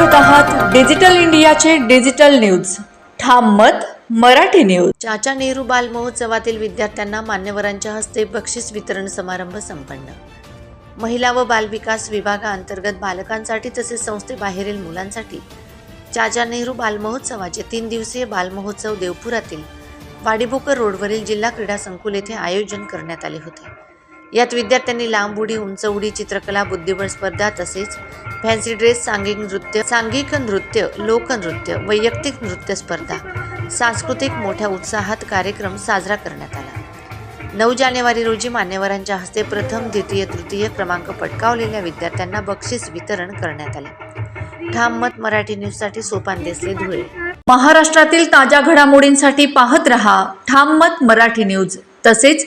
Digital इंडियाचे digital news. ठाम मत मराठी न्यूज. चाचा नेहरू बाल महोत्सवातील विद्यार्थ्यांना मान्यवरांच्या हस्ते बक्षीस वितरण समारंभ संपन्न. महिला व बालविकास विभागाअंतर्गत बालकांसाठी तसेच संस्थेबाहेरील मुलांसाठी चाचा नेहरू बालमहोत्सवाचे तीन दिवसीय बालमहोत्सव देवपुरातील वाडीभोकर रोडवरील जिल्हा क्रीडा संकुल येथे आयोजन करण्यात आले होते. यात विद्यार्थ्यांनी लांब उडी उंच उडी चित्रकला बुद्धिबळ स्पर्धा तसेच फॅन्सी ड्रेस सांघिक नृत्य सांघिक नृत्य लोकनृत्य वैयक्तिक नृत्य स्पर्धा सांस्कृतिक मोठ्या उत्साहात कार्यक्रम साजरा करण्यात आला. नऊ जानेवारी रोजी मान्यवरांच्या हस्ते प्रथम द्वितीय तृतीय क्रमांक पटकावलेल्या विद्यार्थ्यांना बक्षीस वितरण करण्यात आले. ठाम मत मराठी न्यूजसाठी सोपान देसले धुळे. महाराष्ट्रातील ताज्या घडामोडींसाठी पाहत रहा ठाम मत मराठी न्यूज. तसेच